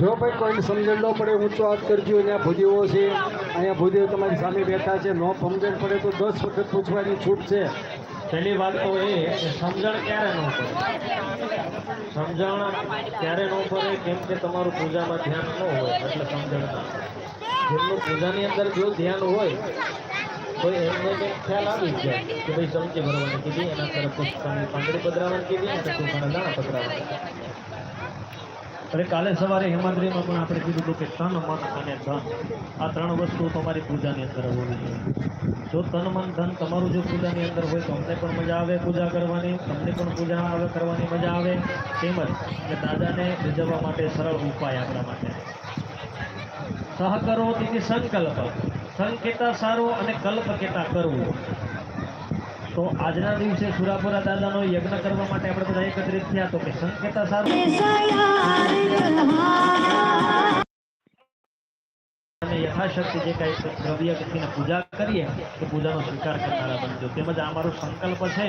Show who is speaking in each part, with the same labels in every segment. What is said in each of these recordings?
Speaker 1: જો ભાઈ કોઈને સમજણ ન પડે ઊંચો હાથ કરજો અહીંયા ભૂદેવો છે અહીંયા ભૂદેવ તમારી સામે બેઠા છે નો સમજણ પડે તો દસ વખત પૂછવાની છૂટ છે.
Speaker 2: પહેલી વાત તો એ કે સમજણ ક્યારે ન પડે? સમજણ ક્યારે ન પડે કેમ કે તમારું પૂજામાં ધ્યાન ન હોય એટલે સમજણ જેમનું પૂજાની અંદર જો ધ્યાન હોય તો એમને કંઈક ખ્યાલ આવી જ જાય કે ભાઈ સમજી ભરવાની કીધી એના તરફ પુષ્પાની પાંદડી પધરાવાની કીધી અને પુષ્પાના દાણા પધરાવવાના. અરે કાલે સવારે હેમાદ્રીમાં પણ આપણે કીધું હતું કે તન મન અને ધન. આ ત્રણ વસ્તુ તમારી પૂજાની અંદર હોવી જોઈએ. જો તન મન ધન તમારું જો પૂજાની અંદર હોય તો અમને પણ મજા આવે પૂજા કરવાની, તમને પણ પૂજા આવે કરવાની મજા આવે. તેમજ કે દાદાને રીઝવવા માટે સરળ ઉપાય આપણા માટે. સહકરો તેથી સંકલ્પ. સંકેતા સારો અને કલ્પ કેતા કરવું. તો આજના દિવસે સુરાપુરા દાદાનો યજ્ઞ કરવા માટે આપણે બધા એકત્રિત થયા તો કે સંકેતા સારું યથાશક્તિ જે કાંઈ દ્રવ્ય વ્યક્તિને પૂજા કરીએ તો પૂજાનો સ્વીકાર કરનારા બનજો. તેમજ આ મારો સંકલ્પ છે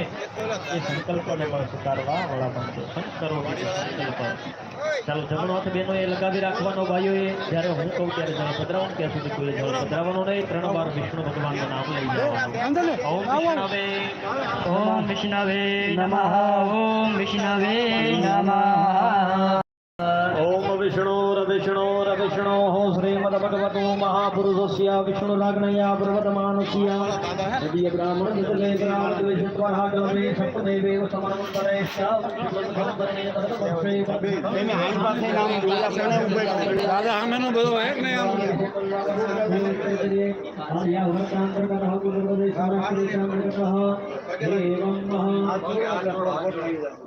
Speaker 2: એ સંકલ્પને પણ સ્વીકારવા વાળા બનજો. સંકરો સંકલ્પ. ચાલો જમણો હાથ બેનો એ લગાવી રાખવાનો ભાઈઓએ જ્યારે હું કહું ત્યારે જળ પધરાવું ત્યાં સુધી કોઈ જળ પધરાવાનો નહીં. ત્રણ વાર વિષ્ણુ ભગવાનનું નામ લઈ જવાનું ઓમ વિષ્ણવે
Speaker 3: ઓમ વિષ્ણવે નમઃ. ઓમ વિષ્ણવે નમઃ.
Speaker 4: विष्णोरविष्णोरविष्णोः श्रीमद्भगवतो महापुरुषस्य विष्णुलग्नया पर्वतमानस्य
Speaker 2: यदि ब्राह्मणविषत्वरागमे सप्तदेवेव समान्तरे एवं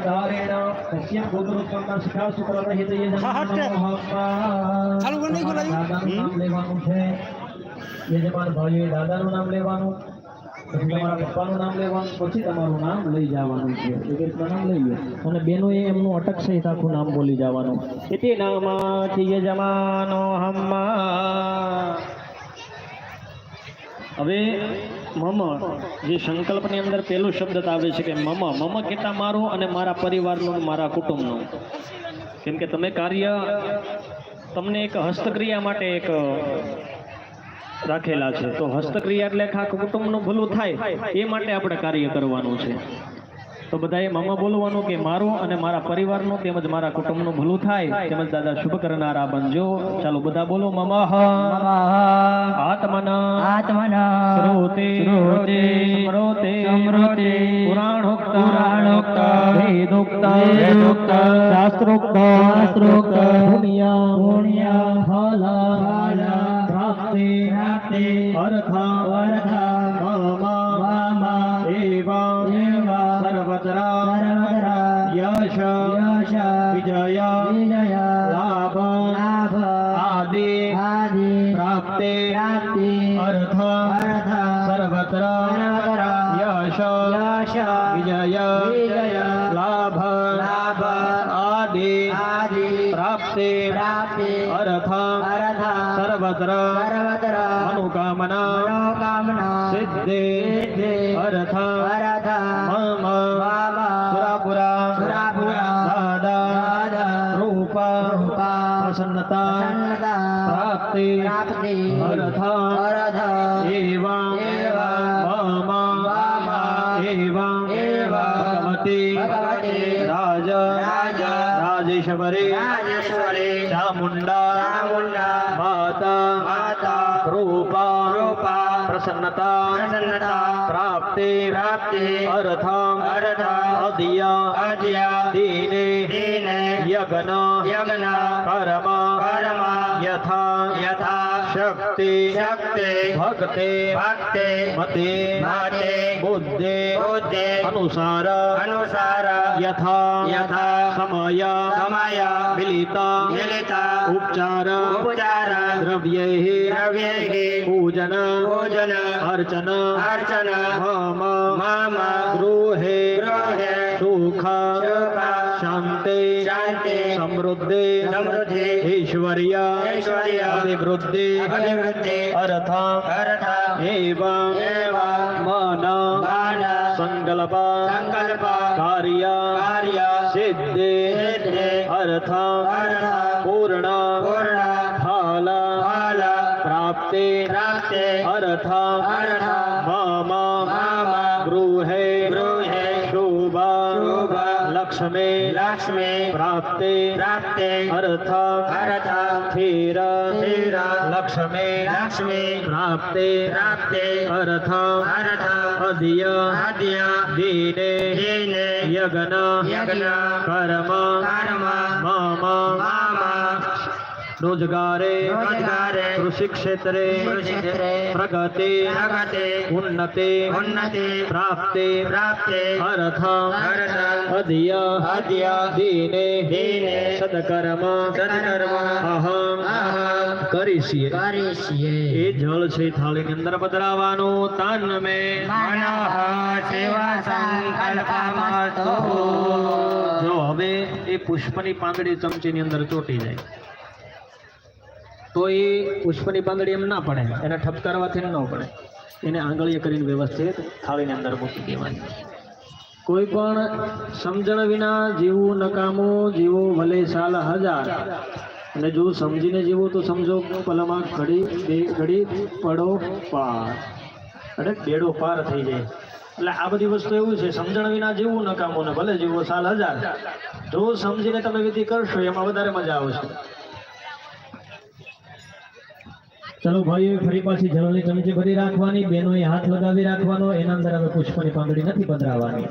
Speaker 2: मित्रायणः योगिनां संवत्सरः उत्तरसंवत्सरः
Speaker 5: દર્શન કર્યું જોડે બેઠો ને અમે
Speaker 4: હવે શું કરતા
Speaker 2: इति नामाख्ये अवतङ्गधारेण तस्य गोत्रोत्पन्ना शिखासुप्ररहितये
Speaker 4: ચાલુ કરી નાખ્યું લાઈવ?
Speaker 2: દાદાનું નામ લેવાનું છે યજમાન ભાઈઓએ દાદાનું નામ લેવાનું પછી તમારા પપ્પાનું નામ લેવાનું પછી તમારું નામ લઈ જવાનું છે એ રીતના નામ લઈ લો અને બેનોએ એમનું અટક સહિત આખું નામ બોલી જવાનું ઇતિ નામાથી યજમાનો હમ્મા હવે મમ, જે સંકલ્પની અંદર પહેલું શબ્દ આવે છે કે મમ. મમ કેટલા મારું અને મારા પરિવારનું મારા કુટુંબનું. કેમ કે તમે કાર્ય, તમને એક હસ્તક્રિયા માટે એક રાખેલા છે. તો હસ્તક્રિયા એટલે આખા કુટુંબનું ભલું થાય, એ માટે આપણે કાર્ય કરવાનું છે. તો બધાએ મમ બોલવાનું કે મારું અને મારા પરિવારનું તેમજ મારા કુટુંબનું ભલું થાય. તેમજ દાદા શુભ કરનારા બનજો. ચાલો બધા બોલો મમા આત્મના.
Speaker 3: આત્મના.
Speaker 2: શ્રુતે.
Speaker 3: શ્રુતે.
Speaker 2: સ્મૃતે
Speaker 3: સ્મૃતે
Speaker 2: પુરાણોક્ત.
Speaker 3: પુરાણોક્ત.
Speaker 2: વેદોક્ત.
Speaker 3: વેદોક્ત.
Speaker 2: શાસ્ત્રોક્ત.
Speaker 3: શાસ્ત્રોક્ત.
Speaker 2: પુણ્ય
Speaker 3: પુણ્ય
Speaker 2: ફલ.
Speaker 3: ફલ.
Speaker 2: પ્રાપ્તિ
Speaker 3: પ્રાપ્તિ
Speaker 2: અર્થ.
Speaker 3: અર્થ.
Speaker 2: યશ વિજય
Speaker 3: વિજય
Speaker 2: લાભ
Speaker 3: લાભ
Speaker 2: આદિ
Speaker 3: આદિ
Speaker 2: પ્રાપ્તે
Speaker 3: પ્રાપ્તિ
Speaker 2: અર્થ
Speaker 3: અર્થ
Speaker 2: સર્વત્ર
Speaker 3: સર્વત્ર
Speaker 2: યશ
Speaker 3: યશ
Speaker 2: વિજય
Speaker 3: વિજય
Speaker 2: લાભ
Speaker 3: લાભ
Speaker 2: આદિ
Speaker 3: આદિ
Speaker 2: પ્રાપ્તે
Speaker 3: પ્રાપ્તિ
Speaker 2: અર્થ
Speaker 3: અર્થ
Speaker 2: સર્વત્ર
Speaker 3: સર્વત્ર
Speaker 2: મનોકામના
Speaker 3: મનોકામના
Speaker 2: સિદ્ધે પ્રસન્નતા
Speaker 3: પ્રસન્નતા
Speaker 2: પ્રાપ્તિ
Speaker 3: પ્રાપ્તિ
Speaker 2: અર્થ
Speaker 3: અર્થ
Speaker 2: એવં
Speaker 3: એવં
Speaker 2: મમ
Speaker 3: મમ
Speaker 2: એવં
Speaker 3: એવં
Speaker 2: ભગવતી
Speaker 3: ભગવતી
Speaker 2: રાજ
Speaker 3: प्राप्ति
Speaker 2: अर्थम
Speaker 3: अदिया
Speaker 2: अदिया।
Speaker 3: दीने
Speaker 2: दीने।
Speaker 3: यगना
Speaker 2: यगना
Speaker 3: परमा
Speaker 2: परमा
Speaker 3: यथा
Speaker 2: यथा।
Speaker 3: शक्ति
Speaker 2: शक्ति।
Speaker 3: भक्ते
Speaker 2: भक्ते।
Speaker 3: मते
Speaker 2: मते।
Speaker 3: बुद्धि
Speaker 2: बुद्धि।
Speaker 3: अनुसार
Speaker 2: अनुसार।
Speaker 3: यथा
Speaker 2: यथा।
Speaker 3: समय
Speaker 2: समय।
Speaker 3: मिलिता
Speaker 2: मिलिता।
Speaker 3: उपचार
Speaker 2: उपचार।
Speaker 3: द्रव्य
Speaker 2: द्रव्य।
Speaker 3: पूजन
Speaker 2: पूजन।
Speaker 3: अर्चना
Speaker 2: अर्चना।
Speaker 3: होम
Speaker 2: સમય મિલિતા
Speaker 3: મિલિતા
Speaker 2: ઉપચાર
Speaker 3: ઉપચાર
Speaker 2: દ્રવ્યૈ
Speaker 3: દ્રવ્યૈ
Speaker 2: પૂજન
Speaker 3: પૂજન
Speaker 2: અર્ચન
Speaker 3: અર્ચન
Speaker 2: મમ
Speaker 3: મમ
Speaker 2: ગૃહે
Speaker 3: ગૃહે
Speaker 2: સુખ
Speaker 3: સુખ
Speaker 2: શાંતિ
Speaker 3: શાંતિ
Speaker 2: સમૃદ્ધિ
Speaker 3: સમૃદ્ધિ
Speaker 2: ઐશ્વર્ય
Speaker 3: ઐશ્વર્ય
Speaker 2: અભિવૃદ્ધિ
Speaker 3: અભિવૃદ્ધિ
Speaker 2: અર્થ
Speaker 3: અર્થ
Speaker 2: એવ
Speaker 3: એવ
Speaker 2: મન
Speaker 3: મન
Speaker 2: સંકલ્પ
Speaker 3: સંકલ્પ
Speaker 2: લક્ષ્મી
Speaker 3: લક્ષ્મી
Speaker 2: પ્રાપ્તિ
Speaker 3: પ્રાપ્તે
Speaker 2: અર્થ
Speaker 3: અર્થ
Speaker 2: સ્થિર
Speaker 3: સ્થિર
Speaker 2: લક્ષ્મી
Speaker 3: લક્ષ્મી
Speaker 2: પ્રાપ્તિ
Speaker 3: પ્રાપ્તે
Speaker 2: અર્થ
Speaker 3: અર્થ
Speaker 2: અધિય
Speaker 3: આદ્ય
Speaker 2: દીને
Speaker 3: દીને
Speaker 2: યજ્ઞ
Speaker 3: યજ્ઞ
Speaker 2: કર્મ
Speaker 3: કર્મ
Speaker 2: મમ
Speaker 3: મામ
Speaker 2: રોજગારે કૃષિ ક્ષેત્રે પ્રગતિ ઉન્નતિ
Speaker 3: ઉન્નતિ
Speaker 2: પ્રાપ્તિ
Speaker 3: પ્રાપ્તે
Speaker 2: અર્થ અધિય
Speaker 3: અધ્ય
Speaker 2: દીને
Speaker 3: દીને
Speaker 2: સદકર્મ
Speaker 3: સદકર્મ
Speaker 2: અહમ
Speaker 3: અહમ
Speaker 2: કરીશીએ
Speaker 3: કરીશીએ
Speaker 2: એ જળ છે થાળીની અંદર પધરાવવાનું તાન મે
Speaker 3: મનઃ સેવા સંકલ્પમસ્તુ
Speaker 2: જો હવે એ પુષ્પની પાંદડી ચમચીની અંદર ચોટી જાય તો એ પુષ્પની પાંદડી એમ ના પડે, એને ઠપકારવાથી ન પડે. એને આંગળીએ કરીને વ્યવસ્થિત થાળીની અંદર મૂકી દેવાની. કોઈ પણ સમજણ વિના જીવવું નકામું, જીવો ભલે સાલ હજાર, અને જો સમજીને જીવો તો સમજો પલમાં ઘડી ઘડી, પડો પાર. અને બેડો પાર થઈ જાય. એટલે આ બધી વસ્તુ એવું છે, સમજણ વિના જીવવું નકામું ને ભલે જીવો સાલ હજાર. જો સમજીને તમે વિધિ કરશો, એમાં વધારે મજા આવશે. ચલો ભાઈઓ ફરી પાછી જળની ચમચી ભરી રાખવાની બહેનોએ હાથ લગાવી રાખવાનો એના અંદર હવે પુષ્પની પાંદડી નથી પધરાવાની.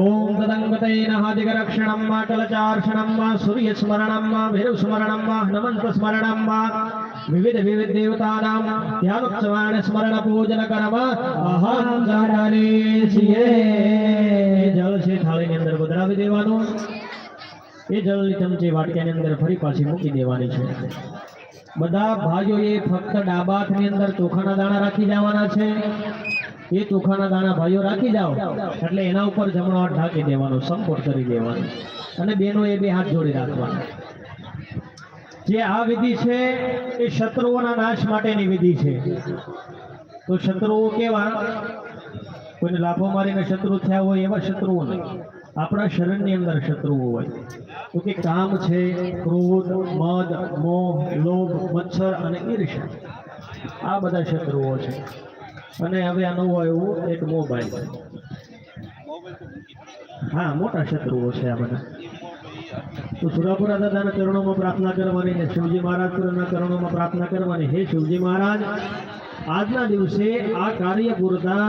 Speaker 2: ઓમ તદંગતે નહાદિગરક્ષણમમાં કલચાર્ષણમમાં સૂર્ય સ્મરણમમાં ભૈરવ સ્મરણમમાં હનુમંત સ્મરણમમાં વિવિધ વિવિધ દેવતાનામ ધ્યાનોત્સવાણ સ્મરણ પૂજન કર્મ. અહમ જળ છે થાળીની અંદર પધરાવી દેવાનું. એ જળની ચમચી વાટક્યાની અંદર ફરી પાછી મૂકી દેવાની છે. બધા ભાઈઓએ ફક્ત ડાબા હાથની અંદર ચોખાના દાણા રાખી જવાના છે. એ ચોખાના દાણા ભાઈઓ રાખી જાઓ, એટલે એના ઉપર જમણો હાથ ઢાંકી દેવાનો સંપોટ કરી દેવાનો અને બેનો એ બે હાથ જોડી રાખવાનો. જે આ વિધિ છે, એ શત્રુઓના નાશ માટેની વિધિ છે. તો શત્રુઓ કેવા? કોઈને લાફો મારીને શત્રુ થયા હોય એવા શત્રુઓ નહીં. આપણા શરીરની અંદર શત્રુઓ હોય. કામ છે, ક્રોધ, મદ, મોહ, લોભ, મચ્છર અને ઈર્ષા આ બધા શત્રુઓ છે. અને હવે આ નવું આવ્યું એક મોબાઈલ. હા, મોટા શત્રુઓ છે આ બધા. તો સુરાપુરા દાદાના ચરણોમાં પ્રાર્થના કરવાની ને શિવજી મહારાજના ચરણોમાં પ્રાર્થના કરવાની હે શિવજી મહારાજ, આજના દિવસે આ કાર્ય પૂરતા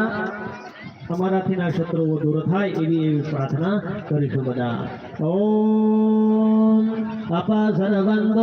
Speaker 2: અમારાથી ના શત્રુઓ દૂર થાય એવી એવી પ્રાર્થના કરીશું બધા ઓમ અપ સર્વંત